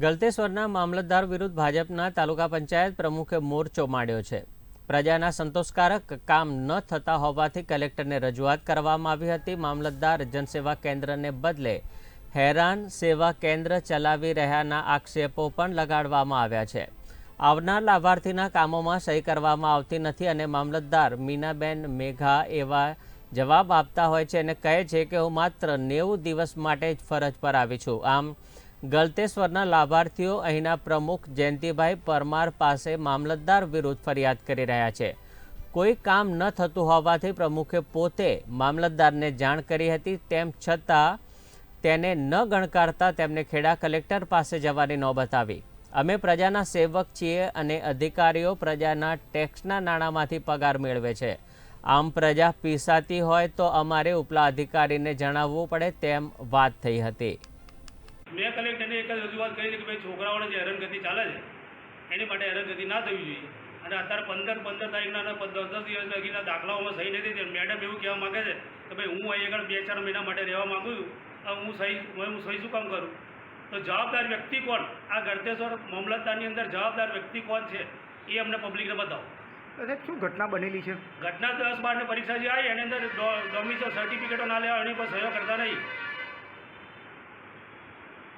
ગલતેશ્વરના મામલતદાર વિરુદ્ધ ભાજપના તાલુકા પંચાયત પ્રમુખે મોરચો માંડ્યો છે. પ્રજાના સંતોષકારક કામ ન થતા હોવાથી કલેક્ટરને રજૂઆત કરવામાં આવી હતી. મામલતદાર જનસેવા કેન્દ્રને બદલે હેરાન સેવા કેન્દ્ર ચલાવી રહ્યાના આક્ષેપો પણ લગાડવામાં આવ્યા છે. આવનાર લાભાર્થીના કામોમાં સહી કરવામાં આવતી નથી અને મામલતદાર મીનાબેન મેઘા એવા જવાબ આપતા હોય છે અને કહે છે કે હું માત્ર નેવું દિવસ માટે જ ફરજ પર આવી છું. આમ ગલતેશ્વરના લાભાર્થીઓ અહીંના પ્રમુખ જયંતિભાઈ પરમાર પાસે મામલતદાર વિરુદ્ધ ફરિયાદ કરી રહ્યા છે. કોઈ કામ ન થતું હોવાથી પ્રમુખે પોતે મામલતદારને જાણ કરી હતી, તેમ છતાં તેને ન ગણકારતા તેમને ખેડા કલેક્ટર પાસે જવાની નોબત આવી અમે પ્રજાના સેવક છીએ અને અધિકારીઓ પ્રજાના ટેક્સના નાણાંમાંથી પગાર મેળવે છે. આમ પ્રજા પીસાતી હોય તો અમારે ઉપલા અધિકારીને જણાવવું પડે તેમ વાત થઈ હતી. મેં કલેક્ટરને એક જ રજૂઆત કરી હતી કે ભાઈ છોકરાઓને જે હેરાનગતિ ચાલે છે એની માટે હેરાનગતિ ના થવી જોઈએ. અને અત્યારે પંદર પંદર તારીખના દસ દસ દિવસ લગીના દાખલાઓમાં સહી નથી થઈ મેડમ એવું કહેવા માગે છે કે ભાઈ હું અહીં આગળ બે ચાર મહિના માટે રહેવા માગું છું હું સહી હું સહી શું કામ કરું? તો જવાબદાર વ્યક્તિ કોણ? આ ગળતેશ્વર મામલતદારની અંદર જવાબદાર વ્યક્તિ કોણ છે? એ અમને પબ્લિકને બતાવો. અરે શું ઘટના બનેલી છે? ઘટના દસ બારની પરીક્ષા જે આવી એની અંદર ડોમિસો સર્ટિફિકેટો ના લેવા એની પર સહયો કરતા નહીં.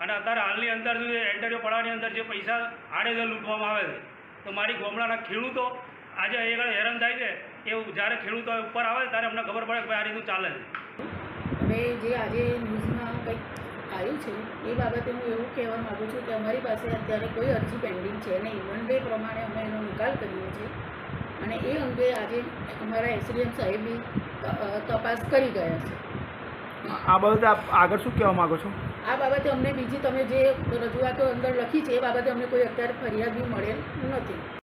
અને અત્યારે હાલની અંદર જે એન્ટરીઓ પડવાની અંદર જે પૈસા આડેધડ લૂંટવામાં આવે છે તો મારી ગામડાના ખેડૂતો આજે આગળ હેરાન થાય છે એ જ્યારે ખેડૂતો ઉપર આવે ત્યારે અમને ખબર પડે કે ભાઈ આ રીતનું ચાલે છે. હવે જે આજે ન્યૂઝમાં કંઈક આવ્યું છે એ બાબતે હું એવું કહેવા માગું છું કે અમારી પાસે અત્યારે કોઈ અરજી પેન્ડિંગ છે નહીં. વન ડે પ્રમાણે અમે એનો નિકાલ કરીએ છીએ અને એ અંગે આજે અમારા એસડીએમ સાહેબી તપાસ કરી ગયા છે. આ બાબતે આપ આગળ શું કહેવા માગો છો? આ બાબતે અમને બીજી તમે જે રજૂઆતો અંદર લખી છે, એ બાબતે અમને કોઈ અત્યારે ફરિયાદ બી મળેલ નથી.